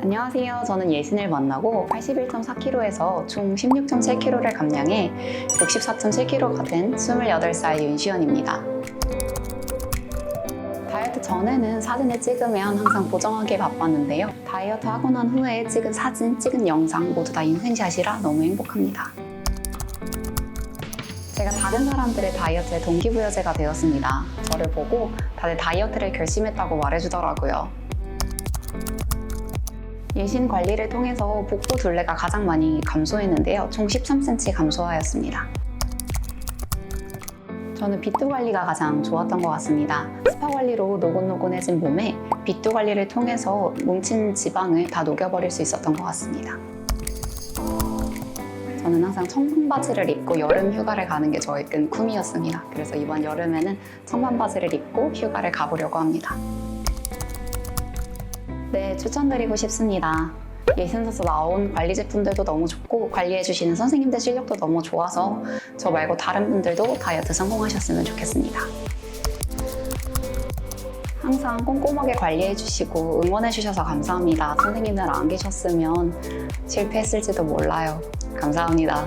안녕하세요. 저는 예신을 만나고 81.4kg에서 총 16.7kg를 감량해 64.7kg가 된 28살 윤시연입니다. 다이어트 전에는 사진을 찍으면 항상 보정하기에 바빴는데요. 다이어트 하고 난 후에 찍은 사진, 찍은 영상 모두 다 인생샷이라 너무 행복합니다. 제가 다른 사람들의 다이어트에 동기부여제가 되었습니다. 저를 보고 다들 다이어트를 결심했다고 말해주더라고요. 예신 관리를 통해서 복부 둘레가 가장 많이 감소했는데요. 총 13cm 감소하였습니다. 저는 비투 관리가 가장 좋았던 것 같습니다. 스파 관리로 노곤노곤해진 몸에 비투 관리를 통해서 뭉친 지방을 다 녹여버릴 수 있었던 것 같습니다. 저는 항상 청반 바지를 입고 여름 휴가를 가는 게 저의 끈 꿈이었습니다. 그래서 이번 여름에는 청반 바지를 입고 휴가를 가보려고 합니다. 네, 추천드리고 싶습니다. 예신에서 나온 관리 제품들도 너무 좋고 관리해주시는 선생님들 실력도 너무 좋아서 저 말고 다른 분들도 다이어트 성공하셨으면 좋겠습니다. 항상 꼼꼼하게 관리해주시고 응원해주셔서 감사합니다. 선생님들 안 계셨으면 실패했을지도 몰라요. 감사합니다.